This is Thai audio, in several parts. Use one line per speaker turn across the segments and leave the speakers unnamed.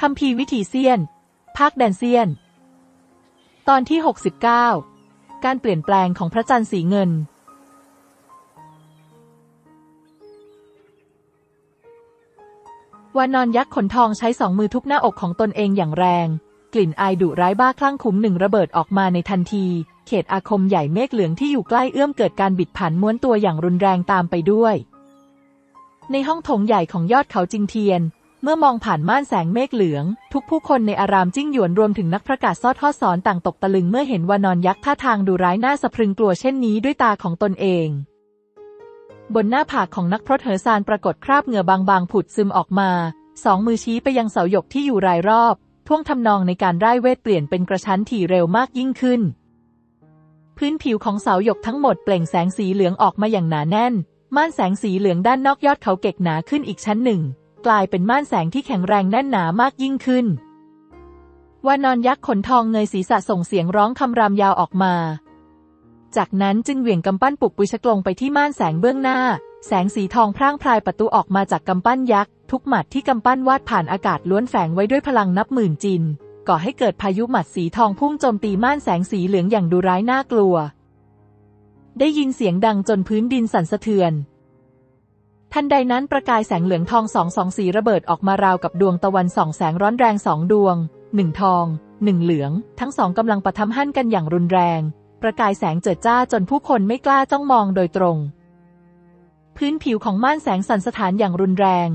คัมภีวิถีเซียน ภาคแดนเซียน ตอนที่ 69 การเปลี่ยนแปลงของพระจันทร์สีเงิน วานอนยักษ์ขนทองใช้สองมือทุบหน้าอกของตนเองอย่างแรง กลิ่นอายดุร้ายบ้าคลั่งคุ้มหนึ่งระเบิดออกมาในทันที เขตอาคมใหญ่เมฆเหลืองที่อยู่ใกล้เอื้อมเกิดการบิดผันม้วนตัวอย่างรุนแรงตามไปด้วยในห้องโถงใหญ่ของยอดเขาจิงเทียน เมื่อมองผ่านม่านแสงเมฆเหลือง ทุกผู้คนในอารามจิ้งหยวนรวมถึงนักประกาศซอดทอดสอนต่างตกตะลึงเมื่อเห็นวานอนยักษ์ท่าทางดูร้ายน่าสะพรึงกลัวเช่นนี้ด้วยตาของตนเอง บนหน้าผากของนักพรตเหอซานปรากฏคราบเหงื่อบางๆผุดซึมออกมา สองมือชี้ไปยังเสาหยกที่อยู่รายรอบ ท่วงทำนองในการร่ายเวทเปลี่ยนเป็นกระชั้นถี่เร็วมากยิ่งขึ้น พื้นผิวของเสาหยกทั้งหมดเปล่งแสงสีเหลืองออกมาอย่างหนาแน่น ม่านแสงสีเหลืองด้านนอกยอดเขาเก็กหนาขึ้นอีกชั้นหนึ่ง กลายเป็นม่านแสงที่แข็งแรงแน่นหนามากยิ่งขึ้นวานอนยักษ์ขนทองเงยศีรษะส่งเสียงร้องคำรามยาวออกมา จากนั้นจึงเหวี่ยงกำปั้นปุกปุยชกลงไปที่ม่านแสงเบื้องหน้า แสงสีทองพร่างพรายประตูออกมาจากกำปั้นยักษ์ ทุกหมัดที่กำปั้นวาดผ่านอากาศล้วนแฝงไว้ด้วยพลังนับหมื่นจิน ก่อให้เกิดพายุหมัดสีทองพุ่งโจมตีม่านแสงสีเหลืองอย่างดูร้ายน่ากลัว ได้ยินเสียงดังจนพื้นดินสั่นสะเทือน ทันใดนั้นประกายแสงเหลืองทองสองสองสีระเบิดออกมาราวกับดวงตะวันส่องแสงร้อนแรงสองดวงหนึ่งทองหนึ่งเหลือง ทั้งสองกำลังปะทะหั่นกันอย่างรุนแรง ประกายแสงเจิดจ้าจนผู้คนไม่กล้าจ้องมองโดยตรง พื้นผิวของม่านแสงสั่นสถานอย่างรุนแรง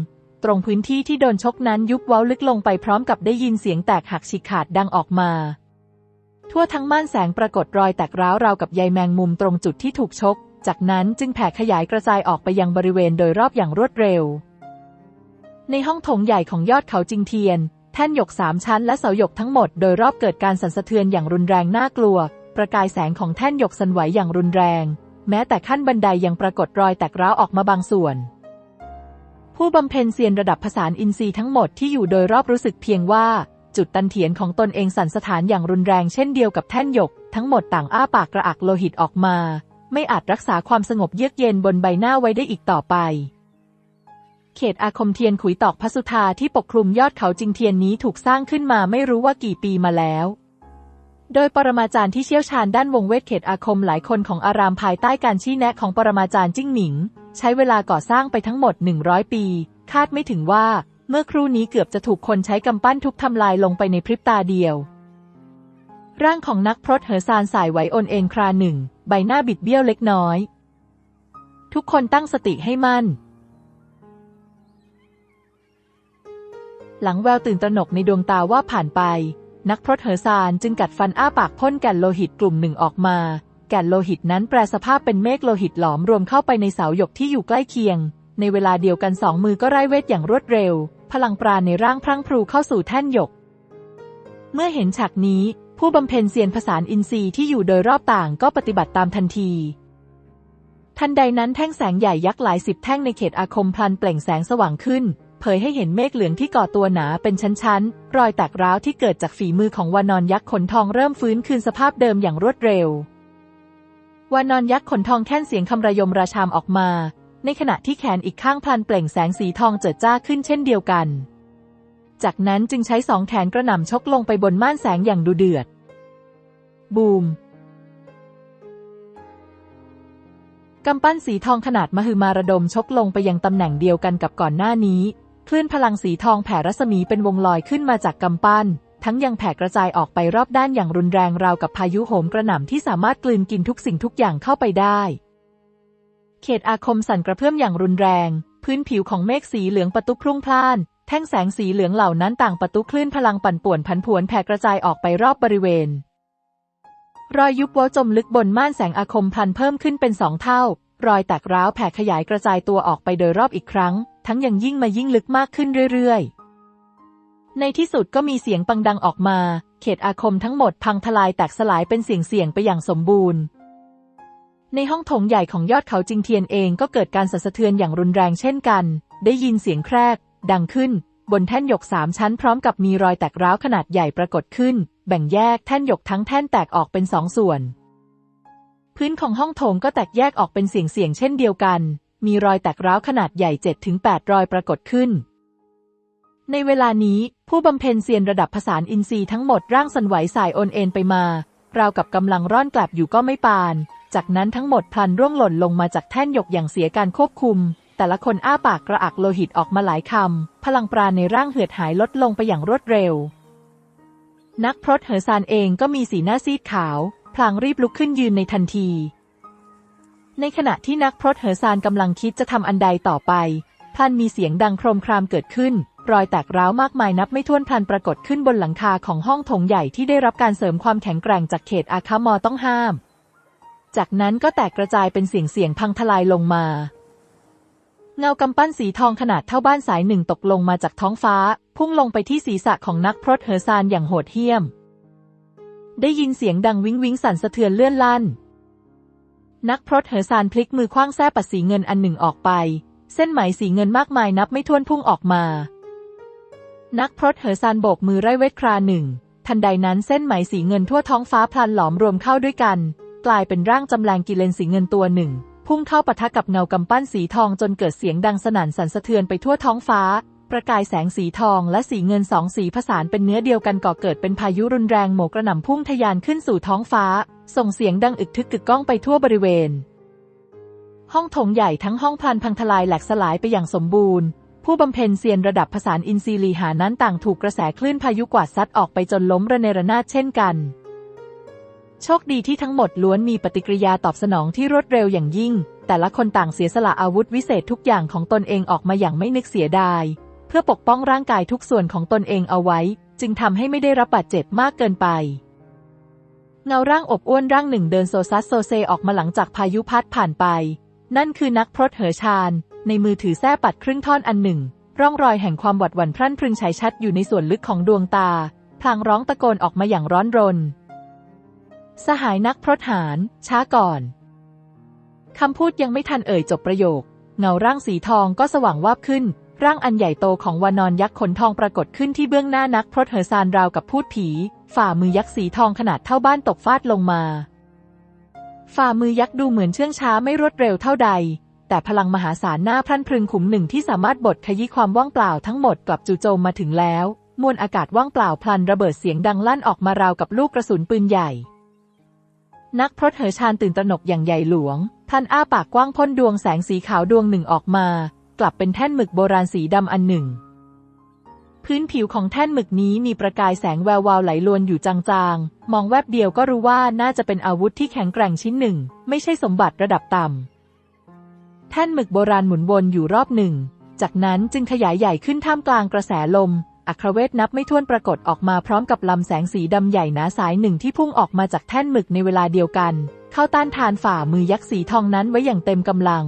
ตรงพื้นที่ที่โดนชกนั้นยุบเว้าลึกลงไปพร้อมกับได้ยินเสียงแตกหักฉีกขาดดังออกมา ทั่วทั้งม่านแสงปรากฏรอยแตกร้าวราวกับใยแมงมุมตรงจุดที่ถูกชก จากนั้นจึงแผ่ขยายกระจายออกไปยังบริเวณโดยรอบอย่างรวดเร็ว ในห้องโถงใหญ่ของยอดเขาจิงเทียน แท่นหยกสามชั้นและเสาหยกทั้งหมดโดยรอบเกิดการสั่นสะเทือนอย่างรุนแรงน่ากลัว ประกายแสงของแท่นหยกสั่นไหวอย่างรุนแรง แม้แต่ขั้นบันไดยังปรากฏรอยแตกร้าวออกมาบางส่วน ผู้บำเพ็ญเซียนระดับผสานอินทรีย์ทั้งหมดที่อยู่โดยรอบรู้สึกเพียงว่าจุดตันเถียนของตนเองสั่นสถานอย่างรุนแรงเช่นเดียวกับแท่นหยก ทั้งหมดต่างอ้าปากกระอักโลหิตออกมา ไม่อาจรักษาความสงบเยือกเย็นบนใบหน้าไว้ได้อีกต่อไป เขตอาคมเทียนขุยตอกพระสุธาที่ปกคลุมยอดเขาจิงเทียนนี้ถูกสร้างขึ้นมาไม่รู้ว่ากี่ปีมาแล้ว โดยปรมาจารย์ที่เชี่ยวชาญด้านวงเวทเขตอาคมหลายคนของอารามภายใต้การชี้แนะของปรมาจารย์จิ้งหนิง ใช้เวลาก่อสร้างไปทั้งหมด 100 ปี คาดไม่ถึงว่า เมื่อครู่นี้เกือบจะถูกคนใช้กำปั้นทุบทำลายลงไปในพริบตาเดียวร่างของนักพรตเหอซานสายไหวโอนเอ็นคราหนึ่ง ใบหน้าบิดเบี้ยวเล็กน้อย ทุกคนตั้งสติให้มั่น หลังแววตื่นตระหนกในดวงตาว่าผ่านไป นักพรตเหอซานจึงกัดฟันอ้าปากพ่นแก่นโลหิตกลุ่มหนึ่งออกมา แก่นโลหิตนั้นแปลสภาพเป็นเมฆโลหิตหลอมรวมเข้าไปในเสาหยกที่อยู่ใกล้เคียง ในเวลาเดียวกันสองมือก็ไร้เวทอย่างรวดเร็ว พลังปราณในร่างพรั่งพรูเข้าสู่แท่นหยก เมื่อเห็นฉากนี้ ผู้บำเพ็ญเซียนผสานอินทรีย์ที่อยู่โดยรอบต่างก็ปฏิบัติตามทันที ทันใดนั้นแท่งแสงใหญ่ยักษ์หลายสิบแท่งในเขตอาคมพลันเปล่งแสงสว่างขึ้น เผยให้เห็นเมฆเหลืองที่ก่อตัวหนาเป็นชั้นๆ รอยแตกร้าวที่เกิดจากฝีมือของวานอนยักษ์ขนทองเริ่มฟื้นคืนสภาพเดิมอย่างรวดเร็ววานอนยักษ์ขนทองแค่นเสียงคำระยมราชามออกมา ในขณะที่แขนอีกข้างพลันเปล่งแสงสีทองเจิดจ้าขึ้นเช่นเดียวกัน จากนั้นจึงใช้สองแขนกระหน่ำชกลงไปบนม่านแสงอย่างดูเดือด บูม กำปั้นสีทองขนาดมหึมาระดมชกลงไปยังตำแหน่งเดียวกันกับก่อนหน้านี้ คลื่นพลังสีทองแผ่รัศมีเป็นวงลอยขึ้นมาจากกำปั้น ทั้งยังแผ่กระจายออกไปรอบด้านอย่างรุนแรงราวกับพายุโหมกระหน่ำที่สามารถกลืนกินทุกสิ่งทุกอย่างเข้าไปได้ เขตอาคมสั่นกระเพื่อมอย่างรุนแรงพื้นผิวของเมฆสีเหลืองประตุพรุ่งพล่าน ท่งแสงสีเหลืองเหล่านั้นต่างประตุคลื่นพลังปั่นป่วนผันผวนแผ่กระจายออกไปรอบบริเวณ รอยยุบว้าจมลึกบนม่านแสงอาคมพลันเพิ่มขึ้นเป็นสองเท่า รอยแตกร้าวแผ่ขยายกระจายตัวออกไปโดยรอบอีกครั้ง ทั้งยังยิ่งมายิ่งลึกมากขึ้นเรื่อยๆ ในที่สุดก็มีเสียงปังดังออกมา เขตอาคมทั้งหมดพังทลายแตกสลายเป็นเสียงเสียงไปอย่างสมบูรณ์ในห้องโถงใหญ่ของยอดเขาจิงเทียนเองก็เกิดการสั่นสะเทือนอย่างรุนแรงเช่นกัน ได้ยินเสียงแครก ดังขึ้น บนแท่นหยกสามชั้นพร้อมกับมีรอยแตกร้าวขนาดใหญ่ปรากฏขึ้น แบ่งแยกแท่นหยกทั้งแท่นแตกออกเป็นสองส่วน พื้นของห้องโถงก็แตกแยกออกเป็นเสียงเสียงเช่นเดียวกัน มีรอยแตกร้าวขนาดใหญ่7-8รอยปรากฏขึ้น ในเวลานี้ผู้บำเพ็ญเซียนระดับผสานอินทรีย์ทั้งหมดร่างสันไหวสายโอนเอ็นไปมาราวกับกำลังร่อนกลับอยู่ก็ไม่ปาน จากนั้นทั้งหมดพลันร่วงหล่นลงมาจากแท่นหยกอย่างเสียการควบคุม แต่ละคนอ้าปากกระอักโลหิตออกมาหลายคำ พลังปราณในร่างเหือดหายลดลงไปอย่างรวดเร็ว นักพรตเหอซานเองก็มีสีหน้าซีดขาว พลางรีบลุกขึ้นยืนในทันที ในขณะที่นักพรตเหอซานกำลังคิดจะทำอันใดต่อไปพลันมีเสียงดังโครมครามเกิดขึ้น รอยแตกร้าวมากมายนับไม่ถ้วนพลันปรากฏขึ้นบนหลังคาของห้องโถงใหญ่ที่ได้รับการเสริมความแข็งแกร่งจากเขตอาคามอต้องห้าม จากนั้นก็แตกกระจายเป็นเสียงเสียงพังทลายลงมา เงากำปั้นสีทองขนาดเท่าบ้านสายหนึ่งตกลงมาจากท้องฟ้า พุ่งลงไปที่ศีรษะของนักพรตเหอซานอย่างโหดเหี้ยม ได้ยินเสียงดังวิงวิงสั่นสะเทือนเลื่อนลั่น นักพรตเหอซานพลิกมือคว้างแส้ปัดสีเงินอันหนึ่งออกไป เส้นไหมสีเงินมากมายนับไม่ถ้วนพุ่งออกมา นักพรตเหอซานโบกมือไร้เวทคราหนึ่ง ทันใดนั้นเส้นไหมสีเงินทั่วท้องฟ้าพลันหลอมรวมเข้าด้วยกัน กลายเป็นร่างจำแรงกิเลนสีเงินตัวหนึ่ง พุ่งเข้าปะทะกับเงากำปั้นสีทองจนเกิดเสียงดังสนั่นสั่นสะเทือนไปทั่วท้องฟ้า ประกายแสงสีทองและสีเงินสองสีผสานเป็นเนื้อเดียวกันก่อเกิดเป็นพายุรุนแรงโหมกระหน่ำพุ่งทะยานขึ้นสู่ท้องฟ้า ส่งเสียงดังอึกทึกกึกก้องไปทั่วบริเวณ ห้องโถงใหญ่ทั้งห้องพลันพังทลายแหลกสลายไปอย่างสมบูรณ์ ผู้บำเพ็ญเซียนระดับผสานอินทรีลีหานั้นต่างถูกกระแสคลื่นพายุกวาดซัดออกไปจนล้มระเนระนาดเช่นกัน โชคดีที่ทั้งหมดล้วนมีปฏิกิริยาตอบสนองที่รวดเร็วอย่างยิ่ง แต่ละคนต่างเสียสละอาวุธวิเศษทุกอย่างของตนเองออกมาอย่างไม่นึกเสียดาย เพื่อปกป้องร่างกายทุกส่วนของตนเองเอาไว้ จึงทำให้ไม่ได้รับบาดเจ็บมากเกินไป เงาร่างอบอ้วนร่างหนึ่งเดินโซซัสโซเซออกมาหลังจากพายุพัดผ่านไป นั่นคือนักพรตเหอชาญ ในมือถือแส้ปัดครึ่งท่อนอันหนึ่ง ร่องรอยแห่งความหวัดหวั่นพรั่นพรึงฉายชัดอยู่ในส่วนลึกของดวงตา พลางร้องตะโกนออกมาอย่างร้อนรน สหายนักพรตหาร ช้าก่อน คำพูดยังไม่ทันเอ่ยจบประโยค เงาร่างสีทองก็สว่างวาบขึ้น ร่างอันใหญ่โตของวานอนยักษ์ขนทองปรากฏขึ้นที่เบื้องหน้านักพรตเหอซานราวกับพูดผี ฝ่ามือยักษ์สีทองขนาดเท่าบ้านตกฟาดลงมา ฝ่ามือยักษ์ดูเหมือนเชื่องช้าไม่รวดเร็วเท่าใด แต่พลังมหาศาลหน้าพรั่นพรึงขุมหนึ่งที่สามารถบดขยี้ความว่างเปล่าทั้งหมดกลับจู่โจมมาถึงแล้วมวลอากาศว่างเปล่าพลันระเบิดเสียงดังลั่นออกมาราวกับลูกกระสุนปืนใหญ่ นักพรตเหอชาญตื่นตระหนกอย่างใหญ่หลวง ท่านอ้าปากกว้างพ่นดวงแสงสีขาวดวงหนึ่งออกมา กลับเป็นแท่นหมึกโบราณสีดำอันหนึ่ง พื้นผิวของแท่นหมึกนี้มีประกายแสงแวววาวไหลลวนอยู่จางๆ มองแวบเดียวก็รู้ว่าน่าจะเป็นอาวุธที่แข็งแกร่งชิ้นหนึ่ง ไม่ใช่สมบัติระดับต่ำแท่นหมึกโบราณหมุนวนอยู่รอบหนึ่ง จากนั้นจึงขยายใหญ่ขึ้นท่ามกลางกระแสลม อัครเวทนับไม่ถ้วนปรากฏออกมาพร้อมกับลำแสงสีดำใหญ่หนาสายหนึ่งที่พุ่งออกมาจากแท่นหมึกในเวลาเดียวกัน เข้าต้านทานฝ่ามือยักษ์สีทองนั้นไว้อย่างเต็มกำลัง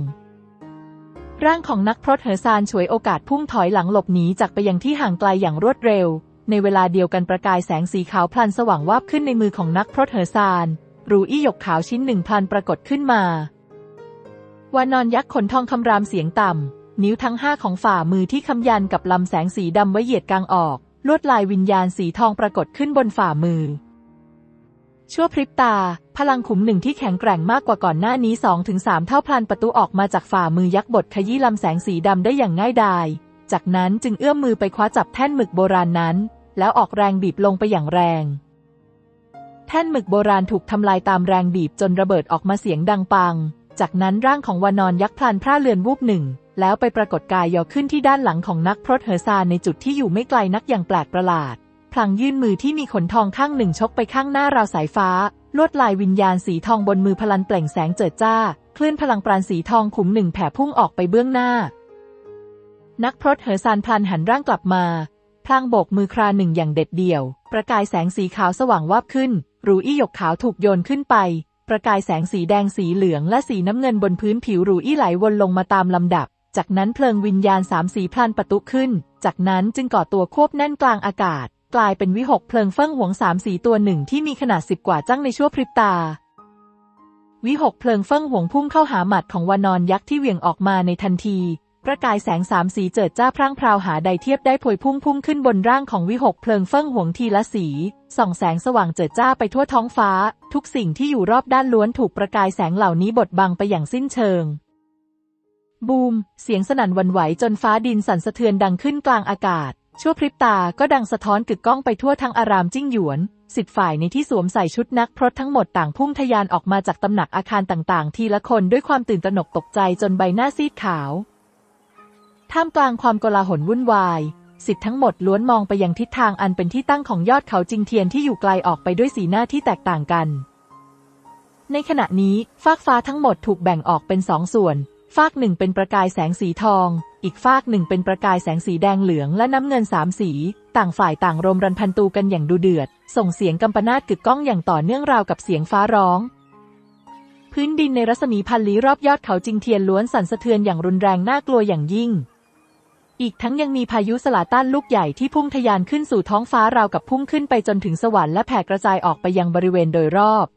ร่างของนักพรตเหอซานฉวยโอกาสพุ่งถอยหลังหลบหนีจากไปยังที่ห่างไกลอย่างรวดเร็ว ในเวลาเดียวกันประกายแสงสีขาวพลันสว่างวาบขึ้นในมือของนักพรตเหอซานรูอี้หยกขาวชิ้นหนึ่งพลันปรากฏขึ้นมาวานอนยักษ์ขนทองคำรามเสียงต่ำ นิ้วทั้งห้าของฝ่ามือที่คำยันกับลำแสงสีดำไว้เหยียดกลางออก ลวดลายวิญญาณสีทองปรากฏขึ้นบนฝ่ามือ ชั่วพริบตา พลังขุมหนึ่งที่แข็งแกร่งมากกว่าก่อนหน้านี้สองถึงสามเท่าพลันประตูออกมาจากฝ่ามือยักษ์บดขยี้ลำแสงสีดำได้อย่างง่ายดาย จากนั้นจึงเอื้อมมือไปคว้าจับแท่นหมึกโบราณนั้น แล้วออกแรงบีบลงไปอย่างแรง แท่นหมึกโบราณถูกทำลายตามแรงบีบจนระเบิดออกมาเสียงดังปัง จากนั้นร่างของวานอนยักษ์พลันพร่าเลือนวูบหนึ่ง แล้วไปปรากฏกายย่อขึ้นที่ด้านหลังของนักพรตเหอซานในจุดที่อยู่ไม่ไกลนักอย่างแปลกประหลาด พลางยื่นมือที่มีขนทองข้างหนึ่งชกไปข้างหน้าราวสายฟ้า ลวดลายวิญญาณสีทองบนมือพลันเปล่งแสงเจิดจ้า คลื่นพลังปราณสีทองขุมหนึ่งแผ่พุ่งออกไปเบื้องหน้า นักพรตเหอซานพลันหันร่างกลับมา พลางโบกมือคราหนึ่งอย่างเด็ดเดี่ยว ประกายแสงสีขาวสว่างวาบขึ้น รูอี้หยกขาวถูกโยนขึ้นไปประกายแสงสีแดงสีเหลืองและสีน้ำเงินบนพื้นผิวรูอี้ไหลวนลงมาตามลำดับ จากนั้นเพลิงวิญญาณสามสีพลันประตุขึ้น จากนั้นจึงก่อตัวควบแน่นกลางอากาศ กลายเป็นวิหกเพลิงเฟิ่งหวงสามสีตัวหนึ่งที่มีขนาดสิบกว่าจั่งในชั่วพริบตา วิหกเพลิงเฟิ่งหวงพุ่งเข้าหาหมัดของวานอนยักษ์ที่เหวี่ยงออกมาในทันที ประกายแสงสามสีเจิดจ้าพร่างพราวหาใดเทียบได้พวยพุ่งพุ่งขึ้นบนร่างของวิหกเพลิงเฟิ่งหวงทีละสีส่องแสงสว่างเจิดจ้าไปทั่วท้องฟ้า ทุกสิ่งที่อยู่รอบด้านล้วนถูกประกายแสงเหล่านี้บดบังไปอย่างสิ้นเชิง บูม เสียงสนั่นวันไหวจนฟ้าดินสั่นสะเทือนดังขึ้นกลางอากาศ ชั่วพริบตาก็ดังสะท้อนกึกก้องไปทั่วทั้งอารามจิ้งหยวนสิทธิ์ฝ่ายในที่สวมใส่ชุดนักพรตทั้งหมดต่างพุ่งทะยานออกมาจากตำหนักอาคารต่างๆ ทีละคนด้วยความตื่นตระหนกตกใจจนใบหน้าซีดขาว ท่ามกลางความโกลาหลวุ่นวาย สิทธิ์ทั้งหมดล้วนมองไปยังทิศทางอันเป็นที่ตั้งของยอดเขาจิงเทียนที่อยู่ไกลออกไปด้วยสีหน้าที่แตกต่างกัน ในขณะนี้ฟากฟ้าทั้งหมดถูกแบ่งออกเป็นสองส่วน ฟากหนึ่งเป็นประกายแสงสีทอง อีกฟากหนึ่งเป็นประกายแสงสีแดงเหลืองและน้ำเงินสามสี ต่างฝ่ายต่างรมรันพันตูกันอย่างดูเดือด ส่งเสียงกำปนาตกึกก้องอย่างต่อเนื่องราวกับเสียงฟ้าร้อง พื้นดินในรัศมีพันลี้รอบยอดเขาจิงเทียนล้วนสั่นสะเทือนอย่างรุนแรงน่ากลัวอย่างยิ่ง อีกทั้งยังมีพายุสลาต้านลูกใหญ่ที่พุ่งทะยานขึ้นสู่ท้องฟ้าราวกับพุ่งขึ้นไปจนถึงสวรรค์และแผ่กระจายออกไปยังบริเวณโดยรอบ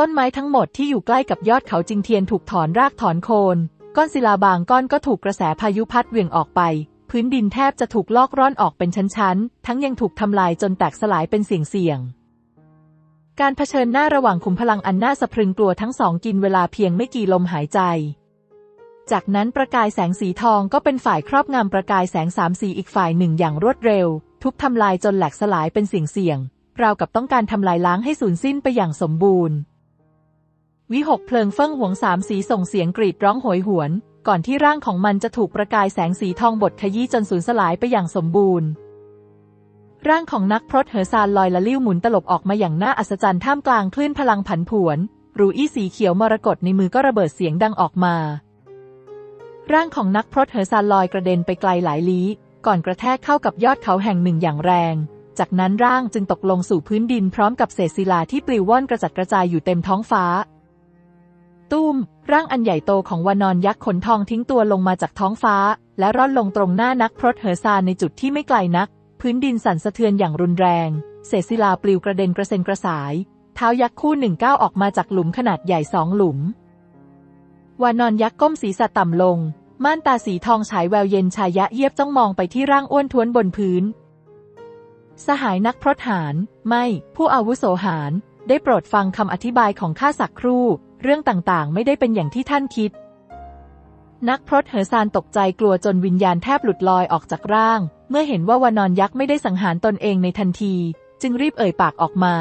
ต้นไม้ทั้งหมดที่อยู่ใกล้กับยอดเขาจิงเทียนถูกถอนรากถอนโคน ก้อนศิลาบางก้อนก็ถูกกระแสพายุพัดเหวี่ยงออกไป พื้นดินแทบจะถูกลอกร่อนออกเป็นชั้นๆ ทั้งยังถูกทำลายจนแตกสลายเป็นเสี่ยงๆ การเผชิญหน้าระหว่างขุมพลังอันน่าสะพรึงกลัวทั้งสองกินเวลาเพียงไม่กี่ลมหายใจ จากนั้นประกายแสงสีทองก็เป็นฝ่ายครอบงำประกายแสงสามสีอีกฝ่ายหนึ่งอย่างรวดเร็ว ทุบทำลายจนแหลกสลายเป็นเสี่ยงๆราวกับต้องการทำลายล้างให้สูญสิ้นไปอย่างสมบูรณ์ วิหกเพลิงเฟิ่งหวงสามสีส่งเสียงกรีดร้องโหยหวน ก่อนที่ร่างของมันจะถูกประกายแสงสีทองบดขยี้จนสูญสลายไปอย่างสมบูรณ์ ร่างของนักพรตเหอซานลอยละลิ้วหมุนตลบออกมาอย่างน่าอัศจรรย์ท่ามกลางคลื่นพลังผันผวน รูอี้สีเขียวมรกตในมือก็ระเบิดเสียงดังออกมา ร่างของนักพรตเหอซานลอยกระเด็นไปไกลหลายลี้ก่อนกระแทกเข้ากับยอดเขาแห่งหนึ่งอย่างแรง จากนั้นร่างจึงตกลงสู่พื้นดินพร้อมกับเศษศิลาที่ปลิวว่อนกระจัดกระจายอยู่เต็มท้องฟ้า ตุ้ม ร่างอันใหญ่โตของวานอนยักษ์ขนทองทิ้งตัวลงมาจากท้องฟ้า และร่อนลงตรงหน้านักพรตเหอซานในจุดที่ไม่ไกลนัก พื้นดินสั่นสะเทือนอย่างรุนแรง เศษศิลาปลิวกระเด็นกระเซ็นกระสาย เท้ายักษ์คู่หนึ่งก้าวออกมาจากหลุมขนาดใหญ่สองหลุม วานอนยักษ์ก้มศีรษะต่ำลง ม่านตาสีทองฉายแววเย็นชายะเยียบจ้องมองไปที่ร่างอ้วนท้วนบนพื้น สหายนักพรตหาร ไม่ ผู้อาวุโสหาร ได้โปรดฟังคำอธิบายของข้าสักครู่ เรื่องต่างๆ ไม่ได้เป็นอย่างที่ท่านคิด นักพรตเหอซานตกใจกลัวจนวิญญาณแทบหลุดลอยออกจากร่าง เมื่อเห็นว่าวานอนยักษ์ไม่ได้สังหารตนเองในทันที จึงรีบเอ่ยปากออกมา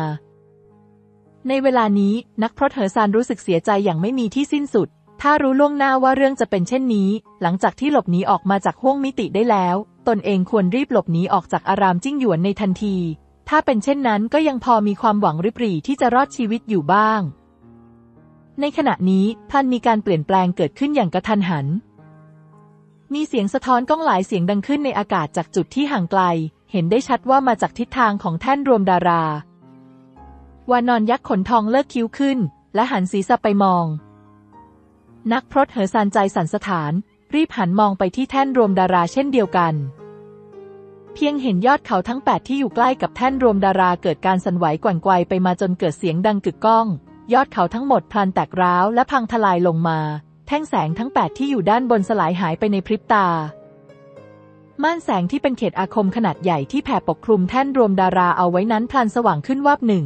ในเวลานี้นักพรตเหอซานรู้สึกเสียใจอย่างไม่มีที่สิ้นสุด ถ้ารู้ล่วงหน้าว่าเรื่องจะเป็นเช่นนี้ หลังจากที่หลบหนีออกมาจากห้วงมิติได้แล้ว ตนเองควรรีบหลบหนีออกจากอารามจิ้งหยวนในทันที ถ้าเป็นเช่นนั้นก็ยังพอมีความหวังริบหรี่ที่จะรอดชีวิตอยู่บ้าง ในขณะนี้พลันมีการเปลี่ยนแปลงเกิดขึ้นอย่างกระทันหัน มีเสียงสะท้อนก้องหลายเสียงดังขึ้นในอากาศจากจุดที่ห่างไกล เห็นได้ชัดว่ามาจากทิศทางของแท่นรวมดาราวานอนยักษ์ขนทองเลิกคิ้วขึ้น และหันศีรษะไปมอง นักพรตเหอซานใจสันสถาน รีบหันมองไปที่แท่นรวมดาราเช่นเดียวกัน เพียงเห็นยอดเขาทั้งแปดที่อยู่ใกล้กับแท่นรวมดาราเกิดการสั่นไหวกวั่นไกวไปมาจนเกิดเสียงดังกึกก้อง ยอดเขาทั้งหมดพลันแตกร้าวและพังทลายลงมา แท่งแสงทั้งแปดที่อยู่ด้านบนสลายหายไปในพริบตา ม่านแสงที่เป็นเขตอาคมขนาดใหญ่ที่แผ่ปกคลุมแท่นรวมดาราเอาไว้นั้นพลันสว่างขึ้นวาบหนึ่ง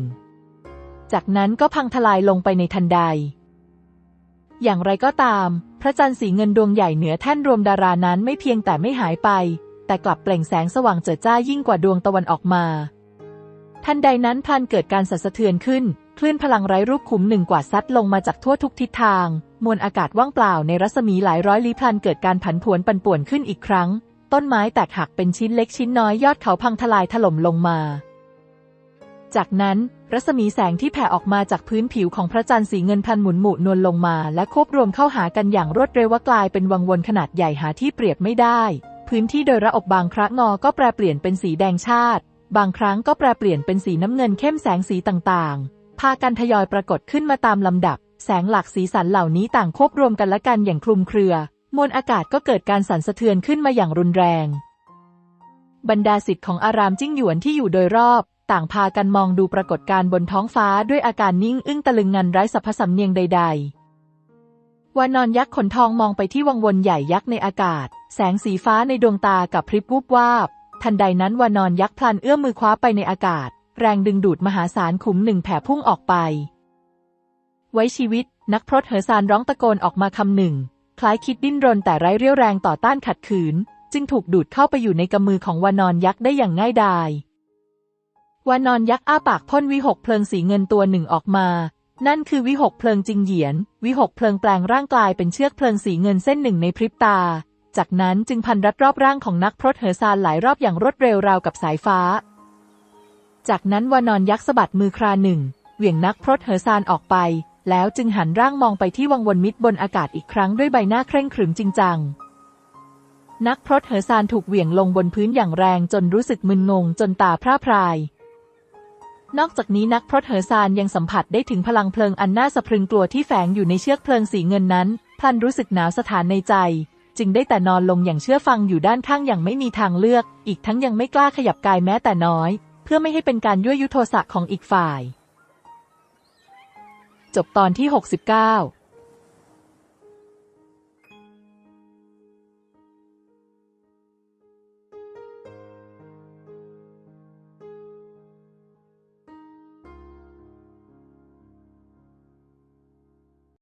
จากนั้นก็พังทลายลงไปในทันใด อย่างไรก็ตาม พระจันทร์สีเงินดวงใหญ่เหนือแท่นรวมดารานั้นไม่เพียงแต่ไม่หายไป แต่กลับเปล่งแสงสว่างเจิดจ้ายิ่งกว่าดวงตะวันออกมา ทันใดนั้นพลันเกิดการสั่นสะเทือนขึ้น คลื่นพลังไร้รูปขุมหนึ่งกว่าซัดลงมาจากทั่วทุกทิศทาง มวลอากาศว่างเปล่าในรัศมีหลายร้อยลี้พลันเกิดการผันผวนปั่นป่วนขึ้นอีกครั้ง ต้นไม้แตกหักเป็นชิ้นเล็กชิ้นน้อยยอดเขาพังทลายถล่มลงมา จากนั้น รัศมีแสงที่แผ่ออกมาจากพื้นผิวของพระจันทร์สีเงินพันหมุนหมุนวลลงมา และควบรวมเข้าหากันอย่างรวดเร็วว่ากลายเป็นวังวนขนาดใหญ่หาที่เปรียบไม่ได้ พื้นที่โดยระอบบางครั้งงอก็แปรเปลี่ยนเป็นสีแดงชาติ บางครั้งก็แปรเปลี่ยนเป็นสีน้ำเงินเข้มแสงสีต่างๆ พากันทยอยปรากฏขึ้นมาตามลำดับ แสงหลักสีสันเหล่านี้ต่างควบรวมกันและกันอย่างคลุมเครือ มวลอากาศก็เกิดการสั่นสะเทือนขึ้นมาอย่างรุนแรง บรรดาศิษย์ของอารามจิ้งหยวนที่อยู่โดยรอบ ต่างพากันมองดูปรากฏการณ์บนท้องฟ้าด้วยอาการนิ่งอึ้งตะลึงงันไร้สรรพสำเนียงใด ๆวานอนยักษ์ขนทองมองไปที่วังวนใหญ่ยักษ์ในอากาศ แสงสีฟ้าในดวงตากับพริบวูบวาบ ทันใดนั้นวานอนยักษ์พลันเอื้อมมือคว้าไปในอากาศ แรงดึงดูดมหาศาลขุมหนึ่งแผ่พุ่งออกไป ไว้ชีวิต นักพรตเหอซานร้องตะโกนออกมาคำหนึ่ง คล้ายคิดดิ้นรนแต่ไร้เรี่ยวแรงต่อต้านขัดขืน จึงถูกดูดเข้าไปอยู่ในกำมือของวานอนยักษ์ได้อย่างง่ายดายวานอนยักษ์อ้าปากพ่นวิหกเพลิงสีเงินตัวหนึ่งออกมา นั่นคือวิหกเพลิงจิงเหยียน วิหกเพลิงแปลงร่างกลายเป็นเชือกเพลิงสีเงินเส้นหนึ่งในพริบตา จากนั้นจึงพันรัดรอบร่างของนักพรตเหอซานหลายรอบอย่างรวดเร็วราวกับสายฟ้า จากนั้นวานอนยักษ์สะบัดมือคราหนึ่ง เหวี่ยงนักพรตเหอซานออกไป แล้วจึงหันร่างมองไปที่วังวนมิตรบนอากาศอีกครั้งด้วยใบหน้าเคร่งขรึมจริงจัง นักพรตเหอซานถูกเหวี่ยงลงบนพื้นอย่างแรงจนรู้สึกมึนงงจนตาพร่าพราย นอกจากนี้นักพรตเหอซานยังสัมผัสได้ถึงพลังเพลิงอันน่าสะพรึงกลัวที่แฝงอยู่ในเชือกเพลิงสีเงินนั้นพลันรู้สึกหนาวสถานในใจจึงได้แต่นอนลงอย่างเชื่อฟังอยู่ด้านข้างอย่างไม่มีทางเลือก อีกทั้งยังไม่กล้าขยับกายแม้แต่น้อย พื่อไม่ให้เป็นการยั่วยุโทสะของอีกฝ่าย จบตอนที่ 69